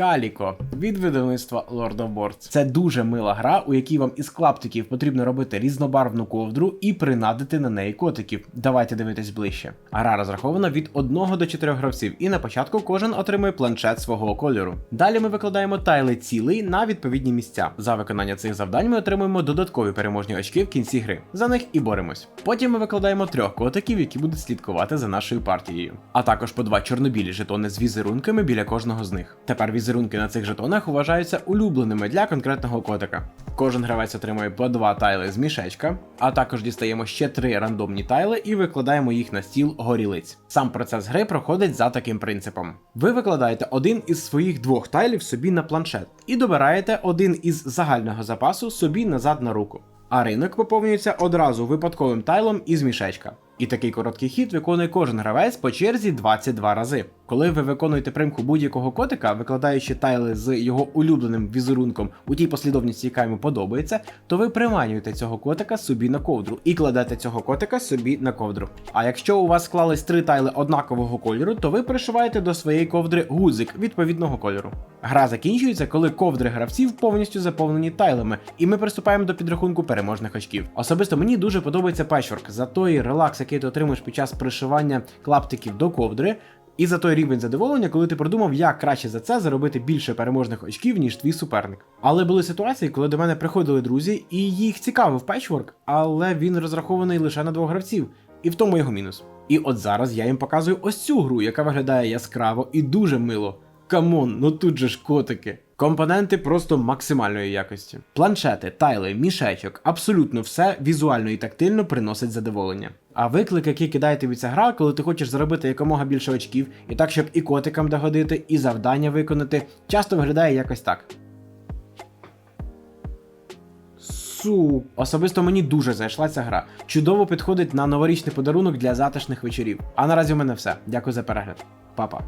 calico від видавництва Lord of Boards. Це дуже мила гра, у якій вам із клаптиків потрібно робити різнобарвну ковдру і принадити на неї котиків. Давайте дивитись ближче. Гра розрахована від 1 до 4 гравців, і на початку кожен отримує планшет свого кольору. Далі ми викладаємо тайли цілий на відповідні місця. За виконання цих завдань ми отримуємо додаткові переможні очки в кінці гри. За них і боремось. Потім ми викладаємо трьох котиків, які будуть слідкувати за нашою партією. А також по два чорнобілі жетони з візерунками біля кожного з них. Тепер візерунки на цих жетонах вважаються улюбленими для конкретного котика. Кожен гравець отримує по два тайли з мішечка, а також дістаємо ще три рандомні тайли і викладаємо їх на стіл горілиць. Сам процес гри проходить за таким принципом: ви викладаєте один із своїх двох тайлів собі на планшет і добираєте один із загального запасу собі назад на руку. А ринок поповнюється одразу випадковим тайлом із мішечка. І такий короткий хід виконує кожен гравець по черзі 22 рази. Коли ви виконуєте примку будь-якого котика, викладаючи тайли з його улюбленим візерунком у тій послідовності, яка йому подобається, то ви приманюєте цього котика собі на ковдру і кладете цього котика собі на ковдру. А якщо у вас склались три тайли однакового кольору, то ви пришиваєте до своєї ковдри гудзик відповідного кольору. Гра закінчується, коли ковдри гравців повністю заповнені тайлами, і ми приступаємо до підрахунку переможних очків. Особисто мені дуже подобається печворк за той релакс, який ти отримуєш під час пришивання клаптиків до ковдри. І за той рівень задоволення, коли ти продумав, як краще за це заробити більше переможних очків, ніж твій суперник. Але були ситуації, коли до мене приходили друзі, і їх цікавив печворк, але він розрахований лише на двох гравців, і в тому його мінус. І от зараз я їм показую ось цю гру, яка виглядає яскраво і дуже мило. Камон, ну тут же ж котики. Компоненти просто максимальної якості. Планшети, тайли, мішечок, абсолютно все візуально і тактильно приносить задоволення. А виклик, який кидає тобі ця гра, коли ти хочеш заробити якомога більше очків, і так, щоб і котикам догодити, і завдання виконати, часто виглядає якось так. Су. Особисто мені дуже зайшла ця гра. Чудово підходить на новорічний подарунок для затишних вечорів. А наразі у мене все. Дякую за перегляд. Па-па.